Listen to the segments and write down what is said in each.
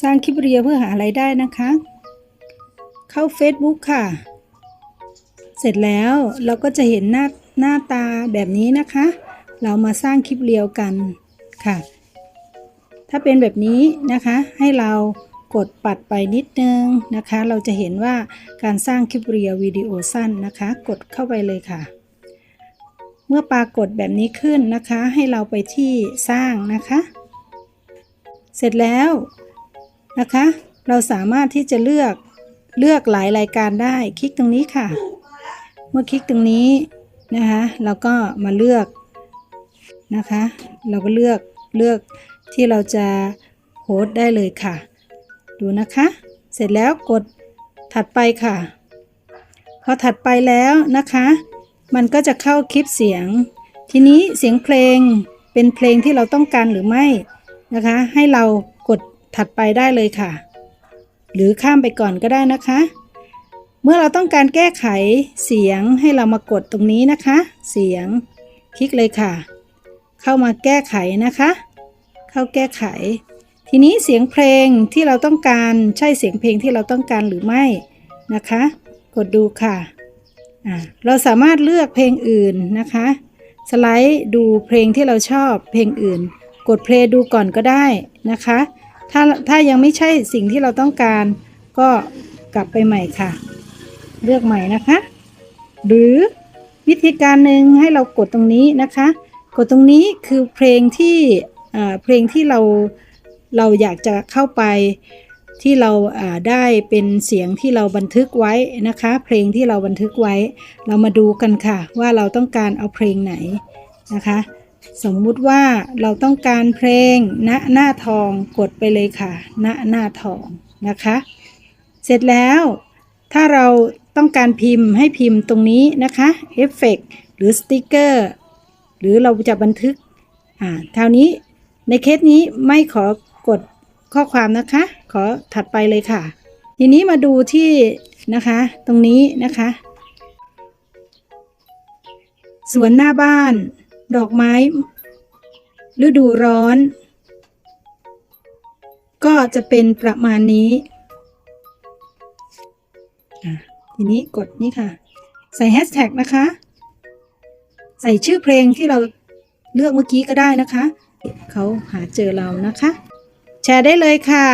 สร้างคลิปเรียเพื่อหาไรายได้นะคะ เข้า Facebook ค่ะ เสร็จแล้วเราก็จะเห็นหน้าหน้าตาแบบนี้นะคะ เรามาสร้างคลิปเรียวกันค่ะ ถ้าเป็นแบบนี้นะคะ ให้เรากดปัดไปนิดนึงนะคะ เราจะเห็นว่าการสร้างคลิปเรียววิดีโอสั้นนะคะ กดเข้าไปเลยค่ะ เมื่อปรากฏแบบนี้ขึ้นนะคะ ให้เราไปที่สร้างนะคะ เสร็จแล้ว นะคะ เราสามารถที่จะเลือกเลือกหลายรายการได้ คลิกตรงนี้ค่ะ เมื่อคลิกตรงนี้นะคะเราก็มาเลือกนะคะ เราก็เลือกเลือกที่เราจะโพสได้เลยค่ะ ดูนะคะ เสร็จแล้วกดถัดไปค่ะ พอถัดไปแล้วนะคะ มันก็จะเข้าคลิปเสียง ทีนี้เสียงเพลงเป็นเพลงที่เราต้องการหรือไม่นะคะ ให้เรา ถัดไปได้เลยค่ะ หรือข้ามไปก่อนก็ได้นะคะ เมื่อเราต้องการแก้ไขเสียงให้เรามากดตรงนี้นะคะ เสียง คลิกเลยค่ะ เข้ามาแก้ไขนะคะ เข้าแก้ไข ทีนี้เสียงเพลงที่เราต้องการใช่เสียงเพลงที่เราต้องการหรือไม่นะคะ กดดูค่ะเราสามารถเลือกเพลงอื่นนะคะ สไลด์ดูเพลงที่เราชอบเพลงอื่น กดเพลงดูก่อนก็ได้นะคะ ถ้าถ้ายังไม่ใช่สิ่งที่เราต้องการก็กลับไปใหม่ค่ะ เลือกใหม่นะคะ หรือวิธีการหนึ่งให้เรากดตรงนี้นะคะ กดตรงนี้คือเพลงที่เออเพลงที่เราเราอยากจะเข้าไปที่เราอ่าได้เป็นเสียงที่เราบันทึกไว้นะคะ เพลงที่เราบันทึกไว้ เรามาดูกันค่ะ ว่าเราต้องการเอาเพลงไหนนะคะ สมมุติว่าเราต้องการเพลงณหน้าทองกดไปเลยค่ะณหน้าทองนะคะ เสร็จแล้วถ้าเราต้องการพิมพ์ให้พิมพ์ตรงนี้นะคะเอฟเฟกหรือสติกเกอร์หรือเราจะบันทึกอ่าเท่านี้ในเคสนี้ไม่ขอกดข้อความนะคะ ขอถัดไปเลยค่ะ ทีนี้มาดูที่นะคะตรงนี้นะคะ สวนหน้าบ้าน ดอกไม้ ฤดูร้อน ก็จะเป็นประมาณนี้อะทีนี้กดนี่ค่ะ ใส่แฮชแท็กนะคะ ใส่ชื่อเพลงที่เราเลือกเมื่อกี้ก็ได้นะคะ เขาหาเจอเรานะคะ แชร์ได้เลยค่ะ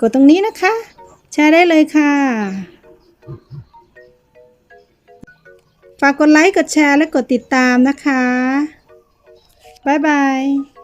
กดตรงนี้นะคะ แชร์ได้เลยค่ะฝากกดไลค์ กดแชร์ และกดติดตามนะคะ บ๊ายบาย